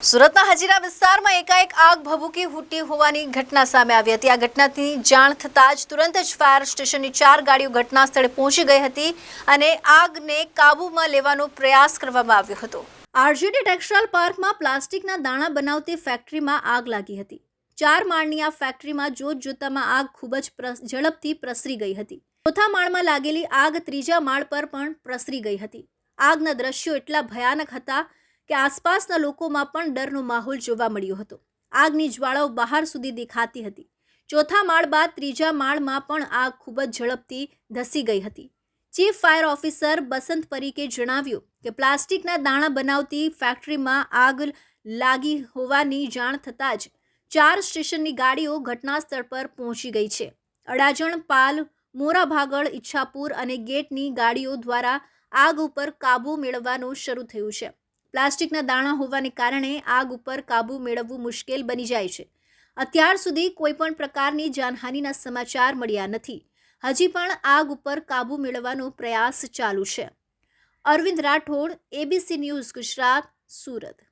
સુરતના હજીરા વિસ્તારમાં એકાએક આગ ભભૂકી ફૂટી હોવાની ઘટના સામે આવી હતી. આ ઘટનાની જાણ થતાં જ તુરંત જ ફાયર સ્ટેશનની ચાર ગાડીઓ ઘટના સ્થળે પહોંચી ગઈ હતી અને આગને કાબૂમાં લેવાનો પ્રયાસ કરવામાં આવ્યો હતો. આરજીડી ટેક્સટાઇલ પાર્કમાં પ્લાસ્ટિકના દાણા બનાવતી ફેક્ટરીમાં આગ લાગી હતી. ચાર માળની આ ફેક્ટરીમાં જોત જોતામાં આગ ખૂબ જ ઝડપથી પ્રસરી ગઈ હતી. ચોથા માળમાં લાગેલી આગ ત્રીજા માળ પર પણ પ્રસરી ગઈ હતી. આગના દ્રશ્યો એટલા ભયાનક હતા કે આસપાસના લોકોમાં પણ ડરનો માહોલ જોવા મળ્યો હતો. આગની જ્વાળાઓ બહાર સુધી દેખાતી હતી. ચોથા માળ બાદ ત્રીજા માળમાં પણ આગ ખૂબ જ ઝડપથી ધસી ગઈ હતી. ચીફ ફાયર ઓફિસર બસંત પરીકે જણાવ્યું કે પ્લાસ્ટિકના દાણા બનાવતી ફેક્ટરીમાં આગ લાગી હોવાની જાણ થતાં જ ચાર સ્ટેશનની ગાડીઓ ઘટના સ્થળ પર પહોંચી ગઈ છે. અડાજણ, પાલ મોરાભાગળ ઈચ્છાપુર અને ગેટની ગાડીઓ દ્વારા આગ ઉપર કાબૂ મેળવવાનું શરૂ થયું છે. પ્લાસ્ટિકના દાણા હોવાને કારણે આગ ઉપર કાબૂ મેળવવું મુશ્કેલ બની જાય છે. અત્યાર સુધી કોઈપણ પ્રકારની જાનહાનિના સમાચાર મળ્યા નથી. હજી પણ આગ ઉપર કાબૂ મેળવવાનો પ્રયાસ ચાલુ છે. Arvind Rathod ABC news Gujarat, Surat.